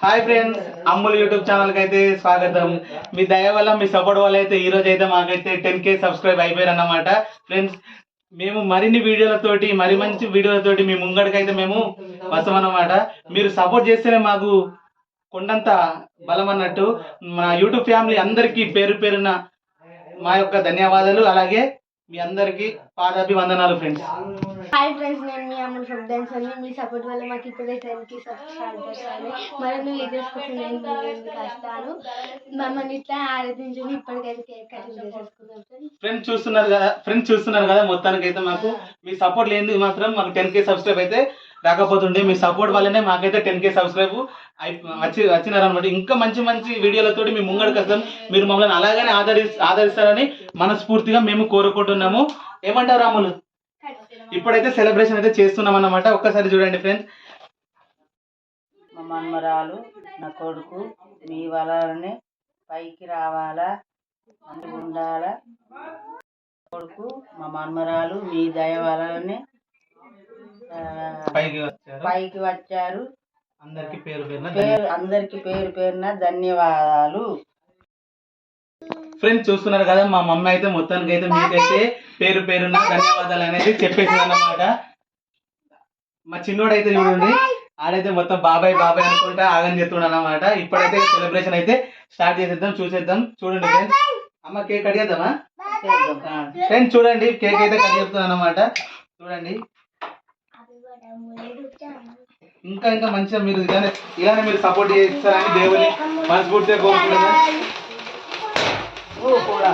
Hi friends అమ్ముల్ YouTube ఛానల్కి అయితే స్వాగతం. మీ దయ వల్ల మీ సపోర్ట్ వల్ల అయితే ఈ రోజు అయితే మాకైతే టెన్ కే సబ్స్క్రైబ్ అయిపోయారు అన్నమాట ఫ్రెండ్స్ మేము మరిన్ని వీడియోలతోటి మరి మంచి వీడియోలతోటి మీ ముంగడికైతే మేము వస్తామన్నమాట. మీరు సపోర్ట్ చేస్తేనే మాకు కొండంత బలం అన్నట్టు. మా యూట్యూబ్ ఫ్యామిలీ అందరికీ పేరు పేరున మా యొక్క ధన్యవాదాలు. అలాగే మీ అందరికీ పాదాభివందనాలు ఫ్రెండ్స్ హాయ్ ఫ్రెండ్స్ నేను మీ అమ్మ సబ్డాన్స్ అని. మీ సపోర్ట్ వల్ల మాకు ఇప్పుడే టెన్కి సబ్స్క్రైబ్ చేస్తాను మరిన్ని వీడియోస్ కోసం నేను మీ ముందుకు మమ్మల్ని ఇట్లా ఆరాధించుకుని ఇప్పటికైతే కేక్ కటింగ్ చేసేసుకుందాం ఫ్రెండ్స్ చూస్తున్నారు కదా ఫ్రెండ్స్ చూస్తున్నారు కదా మొత్తానికి అయితే మాకు. మీ సపోర్ట్ లేనిది మాత్రం మాకు టెన్ కే సబ్స్క్రైబ్ అయితే రాకపోతుండే. మీ సపోర్ట్ వల్లనే మాకైతే టెన్ కే సబ్స్క్రైబ్ వచ్చి వచ్చినారనమాట ఇంకా మంచి మంచి వీడియోలతో మీ ముంగడికి వస్తాం. మీరు మమ్మల్ని అలాగనే ఆదరి ఆదరిస్తారని మనస్ఫూర్తిగా మేము కోరుకుంటున్నాము. ఏమంటారు రాములు ఇప్పుడైతే సెలబ్రేషన్ అయితే చేస్తున్నాం అన్నమాట ఒక్కసారి చూడండి ఫ్రెండ్స్ మా మన్మరాలు నా కొడుకు మీ వలనే పైకి రావాలా? మంచిగా ఉండాలా కొడుకు మా మన్మరాలు మీ దయ వలనే పైకి వచ్చారు. పైకి వచ్చారు. అందరికి పేరు పేరున పేరు అందరికి పేరు పేరున ధన్యవాదాలు. ఫ్రెండ్స్ చూస్తున్నారు కదా మా మమ్మీ అయితే మొత్తానికి అయితే మీకైతే పేరు పేరున ధన్యవాదాలు అనేది చెప్పేసింది అన్నమాట మా చిన్నోడు అయితే చూడండి ఆడైతే మొత్తం బాబాయ్ బాబాయ్ అనుకుంటా ఆగని చెప్తున్నాడు అనమాట ఇప్పుడైతే సెలబ్రేషన్ అయితే స్టార్ట్ చేసేద్దాం చూసేద్దాం. చూడండి ఫ్రెండ్స్ అమ్మ కేక్ కట్ చేద్దామా? చేద్దాం. ఫ్రెండ్స్ చూడండి కేక్ అయితే కట్ చేస్తున్నాను అనమాట చూడండి. ఇంకా ఇంకా మంచిగా మీరు ఇలానే ఇలానే మీరు సపోర్ట్ చేస్తారని దేవుని మనస్ఫూర్తిగా కోరుకుంటున్నాను. ఓ కూడా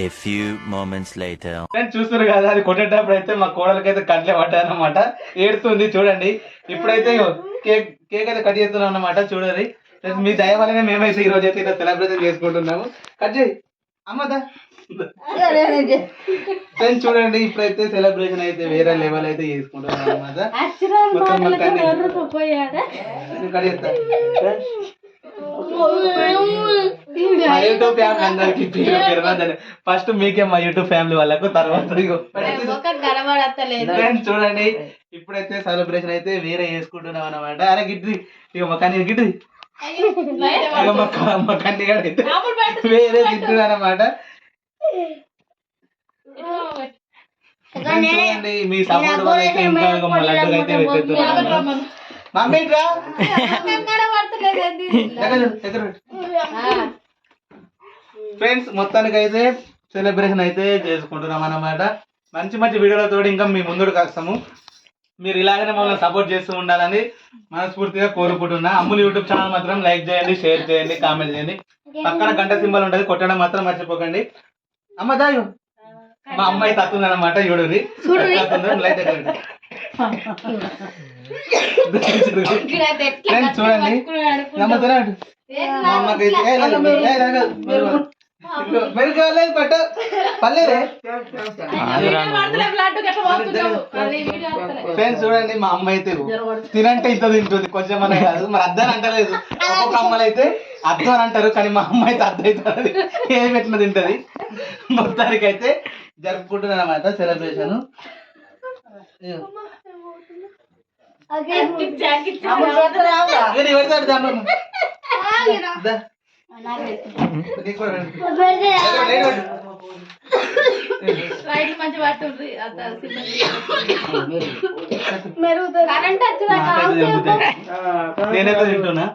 A few moments later. చూస్తారు కదా అది కొట్టేటప్పుడు అయితే మా కోడలకైతే కట్లే కంట్లే ఏడుతుంది చూడండి. ఇప్పుడైతే కేక్ కేక్ అయితే కట్ చేస్తున్నాం అనమాట చూడండి. మీ దయ వల్లనే మేమైతే ఈ రోజు అయితే ఇలా సెలబ్రేషన్ చేసుకుంటున్నాము. కట్ చేయి. అమ్మదా ఫ్రెండ్స్ చూడండి ఇప్పుడైతే సెలబ్రేషన్ అయితే వేరే లెవెల్ అయితే చేసుకుంటున్నాం అనమాట మొత్తం మాకు అన్ని- కట్ చేస్తా. మా యూట్యూబ్ ఫ్యామిలీ అందరికి పేరు ఫస్ట్ మీకే మా యూట్యూబ్ ఫ్యామిలీ వాళ్ళకు తర్వాత ఫ్రెండ్స్ చూడండి ఇప్పుడైతే సెలబ్రేషన్ అయితే వేరే చేసుకుంటున్నాం అనమాట అరే గిడ్డి ఇక మా కన్నీ గిడ్డి ఇక మా క- మా కన్నీ గాడు అయితే వేరే తింటున్నా అనమాట చూడండి మీ సపోర్ట్ వల్ల అయితే ఇంకా మా లడ్డు అయితే పెట్టేస్తున్నాం మమ్మీ రా. ఫ్రెండ్స్ మొత్తానికి అయితే సెలబ్రేషన్ అయితే చేసుకుంటున్నాం అన్నమాట. మంచి మంచి వీడియోలతో ఇంకా మీ ముందుకు వస్తాము. మీరు ఇలాగనే మమ్మల్ని సపోర్ట్ చేస్తూ ఉండాలని మనస్ఫూర్తిగా కోరుకుంటున్నా. అమ్ములు యూట్యూబ్ ఛానల్ మాత్రం లైక్ చేయండి షేర్ చేయండి కామెంట్ చేయండి. పక్కన గంట సింబల్ ఉంటుంది కొట్టడం మాత్రం మర్చిపోకండి. అమ్మ దాయు మా అమ్మాయి తత్తుంది అనమాట ఫ్రెండ్స్ చూడండి. నమ్మతున్నాడు మా అమ్మకి అయితే, "ఏయ్, లేదు, ఏయ్, లేదు, లేదు, ఇదిగో, మీరు కాలేదు పట్ట. పర్లేదే ఫ్రెండ్స్ చూడండి మా అమ్మ అయితే తినంటే ఇంత తింటుంది కొంచెం అనే కాదు. మరి అద్దని అంటలేదు. ఒక్కొక్క అమ్మలు అయితే అద్దం అని అంటారు కానీ మా అమ్మ అయితే అద్దం అవుతుంది. ఏం పెట్టిన తింటది? మొత్తానికి అయితే జరుపుకుంటున్నాను అనమాట సెలబ్రేషన్. నేనైతే తింటున్నా.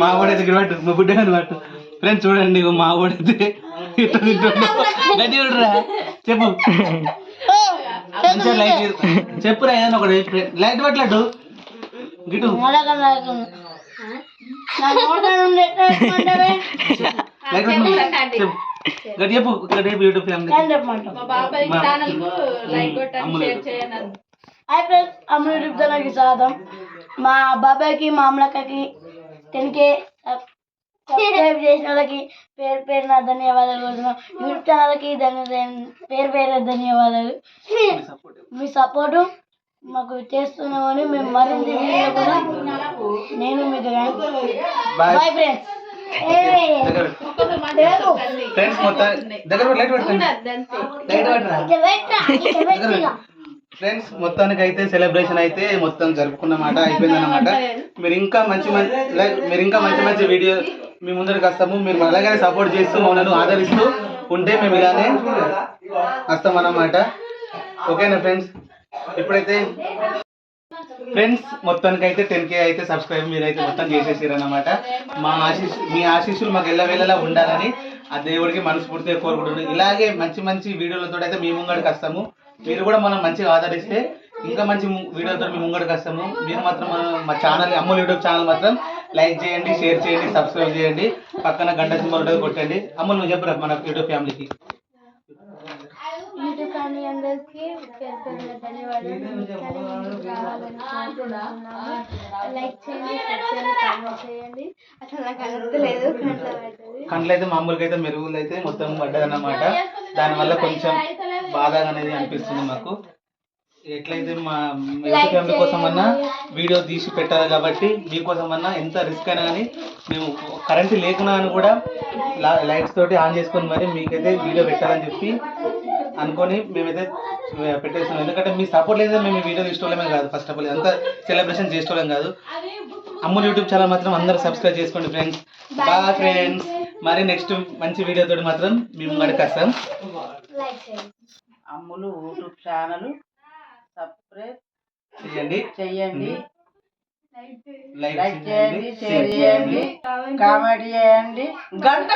మా వాడైతే ఇక్కడ పట్టు మా బుడ్డ పట్టు. ఫ్రెండ్స్ చూడండి మా ఇట్లా గట్టి చూడరా చెప్పు. మంచిగా లైట్ చెప్పురా ఏదైనా ఒకటి లైట్ పట్లట్టు గిటు. చెప్పు. గట్టి చెప్పు. గట్టి చెప్పు యూట్యూబ్ ఫ్యామిలీ హాయ్ ఫ్రెండ్స్ అమ్మ యూట్యూబ్ ఛానల్కి స్వాగతం. మా బాబాయ్కి మా అమ్మలక్కకి టెన్కే సబ్స్క్రైబ్ చేసిన వాళ్ళకి పేరు పేరున ధన్యవాదాలు కోరుతున్నాం. యూట్యూబ్ ఛానల్కి ధన్య పేరు పేరు ధన్యవాదాలు. మీ సపోర్టు మాకు చేస్తున్నామని మేము కూడా నేను మీకు బాయ్ ఫ్రెండ్స్. ఫ్రెండ్స్ మొత్తం దగ్గర లైట్ పెట్టండి లైట్ పెట్టరా? ఫ్రెండ్స్ మొత్తానికి అయితే సెలబ్రేషన్ అయితే మొత్తం జరుపుకున్నమాట అయిపోయింది అనమాట మీరు ఇంకా మంచి మంచి లైక్ మీరు ఇంకా మంచి మంచి వీడియో మీ ముందరికి వస్తాము. మీరు అలాగే సపోర్ట్ చేస్తూ మమ్మల్ని ఆదరిస్తూ ఉంటే మేము ఇలానే వస్తాం అన్నమాట. ఓకేనా ఫ్రెండ్స్ ఇప్పుడైతే ఫ్రెండ్స్ మొత్తానికి అయితే టెన్ కే అయితే సబ్స్క్రైబ్ మీరైతే మొత్తం చేసేసారన్నమాట మా ఆశీస్ మీ ఆశీస్సులు మాకు ఎల్లవేళలా ఉండాలని ఆ దేవుడికి మనస్ఫూర్తిగా కోరుకుంటున్నాను. ఇలాగే మంచి మంచి వీడియోలతో అయితే మీ ముంగడికి వస్తాము. మీరు కూడా మనం మంచిగా ఆదరిస్తే ఇంకా మంచి వీడియోతో మేము ముంగడికి వస్తాము. మీరు మాత్రం మా ఛానల్ అమ్ములు యూట్యూబ్ ఛానల్ మాత్రం లైక్ చేయండి షేర్ చేయండి సబ్స్క్రైబ్ చేయండి. పక్కన గంట సింబల్ ఉంటుంది కొట్టండి. అమ్ముల్ నువ్వు చెప్పరా మన యూట్యూబ్ ఫ్యామిలీకి? యూట్యూబ్ ధన్యవాదాలు. లైక్ చేయండి చేయండి. అసలు నాకు కంట్లో పడ్డది కండ్లు అయితే మామూలుగా అయితే మెరుగులు అయితే మొత్తం పడ్డదన్నమాట. దానివల్ల కొంచెం బాధగా అనేది అనిపిస్తుంది మాకు. ఎట్లయితే మా యూట్యూబ్ ఫ్యామిలీ కోసం అన్నా వీడియో తీసి పెట్టాలి కాబట్టి మీకోసం అన్నా ఎంత రిస్క్ అయినా కానీ మేము కరెంట్ లేకున్నా అని కూడా లైట్స్ తోటి ఆన్ చేసుకొని మరి మీకైతే వీడియో పెట్టాలని చెప్పి అనుకొని మేమైతే పెట్టేస్తున్నాం. ఎందుకంటే మీ సపోర్ట్ లేదా మేము వీడియో తీసుకోవడమే కాదు ఫస్ట్ ఆఫ్ ఆల్ అంతా సెలబ్రేషన్ చేసుకోవడం కాదు. అమ్ముల్ యూట్యూబ్ ఛానల్ మాత్రం అందరూ సబ్స్క్రైబ్ చేసుకోండి ఫ్రెండ్స్ బాగా ఫ్రెండ్స్ మరి నెక్స్ట్ మంచి వీడియో తోటి మాత్రం మేము చేయండి. అమ్ములు యూట్యూబ్ ఛానల్ సబ్స్క్రైబ్ చేయండి. చేయండి. లైక్ లైక్ చేయండి. షేర్ చేయండి. కామెంట్ చేయండి. గంట